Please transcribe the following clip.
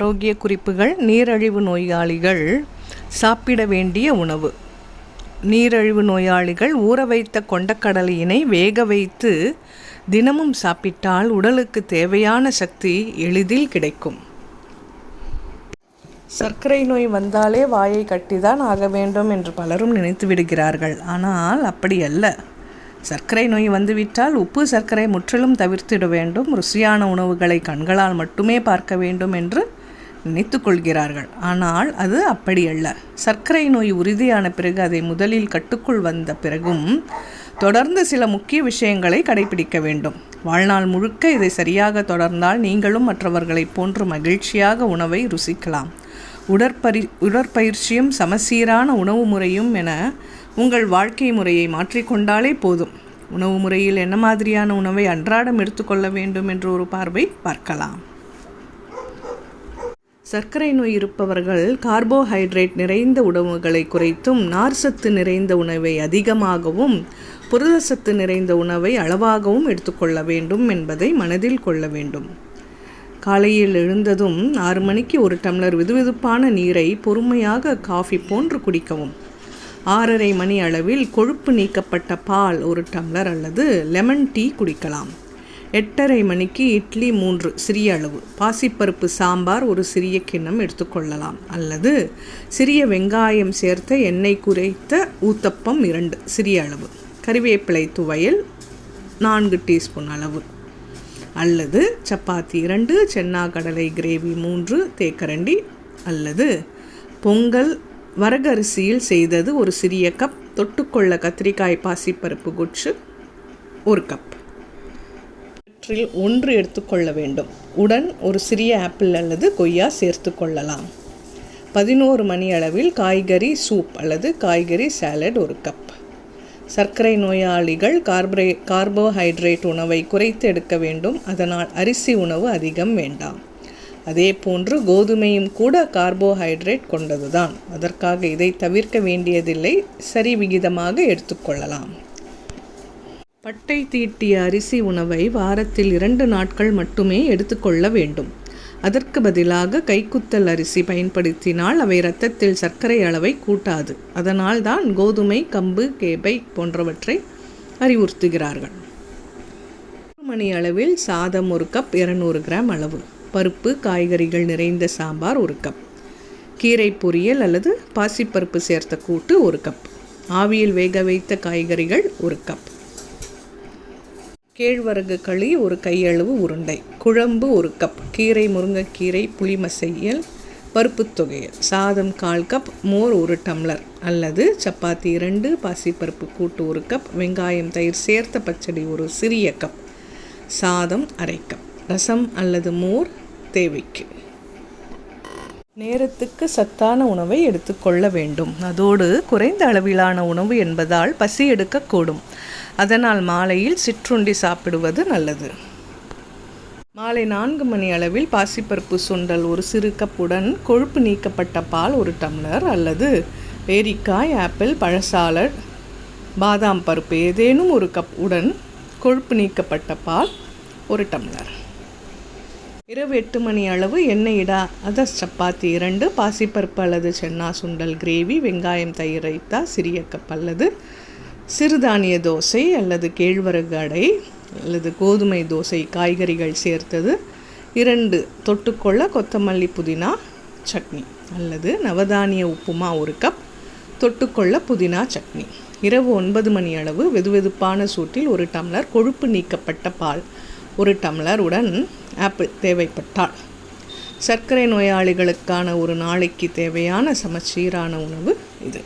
ஆரோக்கிய குறிப்புகள் நீரழிவு நோயாளிகள் சாப்பிட வேண்டிய உணவு. நீரழிவு நோயாளிகள் ஊற வைத்த கொண்டக்கடலையினை வேக வைத்து தினமும் சாப்பிட்டால் உடலுக்கு தேவையான சக்தி எளிதில் கிடைக்கும். சர்க்கரை நோய் வந்தாலே வாயை கட்டிதான் ஆக வேண்டும் என்று பலரும் நினைத்து விடுகிறார்கள். ஆனால் அப்படி அல்ல. சர்க்கரை நோய் வந்துவிட்டால் உப்பு சர்க்கரை முற்றிலும் தவிர்த்திட வேண்டும். ருசியான உணவுகளை கண்களால் மட்டுமே பார்க்க வேண்டும் என்று நினைத்து கொள்கிறார்கள் ஆனால் அது அப்படி அல்ல சர்க்கரை நோய் உறுதியான பிறகு அதை முதலில் கட்டுக்குள் வந்த பிறகும் தொடர்ந்து சில முக்கிய விஷயங்களை கடைபிடிக்க வேண்டும். வாழ்நாள் முழுக்க இதை சரியாக தொடர்ந்தால் நீங்களும் மற்றவர்களைப் போன்று மகிழ்ச்சியாக உணவை ருசிக்கலாம். உடற்பரி உடற்பயிற்சியும் சமசீரான உணவு முறையும் என உங்கள் வாழ்க்கை முறையை மாற்றிக்கொண்டாலே போதும். உணவு முறையில் என்ன மாதிரியான உணவை அன்றாடம் எடுத்துக்கொள்ள வேண்டும் என்று ஒரு பார்வை பார்க்கலாம். சர்க்கரை நோய் இருப்பவர்கள் கார்போஹைட்ரேட் நிறைந்த உணவுகளை குறைத்தும் நார்சத்து நிறைந்த உணவை அதிகமாகவும் புரதசத்து நிறைந்த உணவை அளவாகவும் எடுத்துக்கொள்ள வேண்டும் என்பதை மனதில் கொள்ள வேண்டும். காலையில் எழுந்ததும் ஆறு மணிக்கு ஒரு டம்ளர் விதுவிதுப்பான நீரை பொறுமையாக காஃபி போன்று குடிக்கவும். ஆறரை மணி அளவில் கொழுப்பு நீக்கப்பட்ட பால் ஒரு டம்ளர் அல்லது லெமன் டீ குடிக்கலாம். எட்டரை மணிக்கு இட்லி மூன்று சிறிய அளவு. பாசிப்பருப்பு சாம்பார் ஒரு சிறிய கிண்ணம் எடுத்துக்கொள்ளலாம் அல்லது சிறிய வெங்காயம் சேர்த்த எண்ணெய் குறைத்த ஊத்தப்பம் இரண்டு சிறிய அளவு. கறிவேப்பிலை துவையல் நான்கு டீஸ்பூன் அளவு. அல்லது சப்பாத்தி இரண்டு சென்னா கடலை கிரேவி மூன்று தேக்கரண்டி. அல்லது பொங்கல் வரகரிசியில் செய்தது ஒரு சிறிய கப். தொட்டுக்கொள்ள கத்திரிக்காய் பாசிப்பருப்பு குச்சு ஒரு கப். இவற்றில் ஒன்று எடுத்துக்கொள்ள வேண்டும். உடன் ஒரு சிறிய ஆப்பிள் அல்லது கொய்யா சேர்த்து கொள்ளலாம். பதினோரு மணி அளவில் காய்கறி சூப் அல்லது காய்கறி சாலட் ஒரு கப். சர்க்கரை நோயாளிகள் கார்பரே கார்போஹைட்ரேட் உணவை குறைத்து எடுக்க வேண்டும். அதனால் அரிசி உணவு அதிகம் வேண்டாம். அதே போன்று கோதுமையும் கூட கார்போஹைட்ரேட் கொண்டதுதான். அதற்காக இதை தவிர்க்க வேண்டியதில்லை. சரி விகிதமாக எடுத்துக்கொள்ளலாம் பட்டை தீட்டிய அரிசி உணவை வாரத்தில் இரண்டு நாட்கள் மட்டுமே எடுத்துக்கொள்ள வேண்டும். அதற்கு பதிலாக கைக்குத்தல் அரிசி பயன்படுத்தினால் அவை இரத்தத்தில் சர்க்கரை அளவை கூட்டாது. அதனால் தான் கோதுமை கம்பு கேபை போன்றவற்றை அறிவுறுத்துகிறார்கள். மணி அளவில் சாதம் ஒரு கப் இருநூறு கிராம் அளவு. பருப்பு காய்கறிகள் நிறைந்த சாம்பார் ஒரு கப். கீரை பொரியல் அல்லது பாசிப்பருப்பு சேர்த்த கூட்டு ஒரு கப். ஆவியில் வேக வைத்த காய்கறிகள் ஒரு கப். கேழ்வரகு களி ஒரு கையளவு உருண்டை. குழம்பு ஒரு கப் கீரை முருங்கைக்கீரை புளி மசையல் பருப்பு தொகையல் சாதம் கால் கப் மோர் ஒரு டம்ளர். அல்லது சப்பாத்தி இரண்டு பாசிப்பருப்பு கூட்டு ஒரு கப் வெங்காயம் தயிர் சேர்த்த பச்சடி ஒரு சிறிய கப் சாதம் அரை கப் ரசம் அல்லது மோர் தேவைக்கு. நேரத்துக்கு சத்தான உணவை எடுத்துக்கொள்ள வேண்டும். அதோடு குறைந்த அளவிலான உணவு என்பதால் பசி எடுக்கக்கூடும். அதனால் மாலையில் சிற்றுண்டி சாப்பிடுவது நல்லது. மாலை நான்கு மணி அளவில் பாசிப்பருப்பு சுண்டல் ஒரு சிறு கப்புடன் கொழுப்பு நீக்கப்பட்ட பால் ஒரு டம்ளர் அல்லது பேரிக்காய் ஆப்பிள் பழசாலட் பாதாம் பருப்பு ஏதேனும் ஒரு கப் உடன் கொழுப்பு நீக்கப்பட்ட பால் ஒரு டம்ளர். இரவு எட்டு மணி அளவு எண்ணெய் இடா அத சப்பாத்தி இரண்டு பாசிப்பருப்பு அல்லது சென்னா சுண்டல் கிரேவி வெங்காயம் தயிர் ரைத்தா சிறிய கப் அல்லது சிறுதானிய தோசை அல்லது கேழ்வரகு அடை அல்லது கோதுமை தோசை காய்கறிகள் சேர்த்தது. இரண்டு தொட்டுக்கொள்ள கொத்தமல்லி புதினா சட்னி அல்லது நவதானிய உப்புமா ஒரு கப் தொட்டுக்கொள்ள புதினா சட்னி. இரவு ஒன்பது மணி அளவு வெதுவெதுப்பான சூட்டில் ஒரு டம்ளர் கொழுப்பு நீக்கப்பட்ட பால் ஒரு டம்ளர் உடன் ஆப்பிள் தேவைப்பட்டால். சர்க்கரை நோயாளிகளுக்கான ஒரு நாளைக்கு தேவையான சமச்சீரான உணவு இது.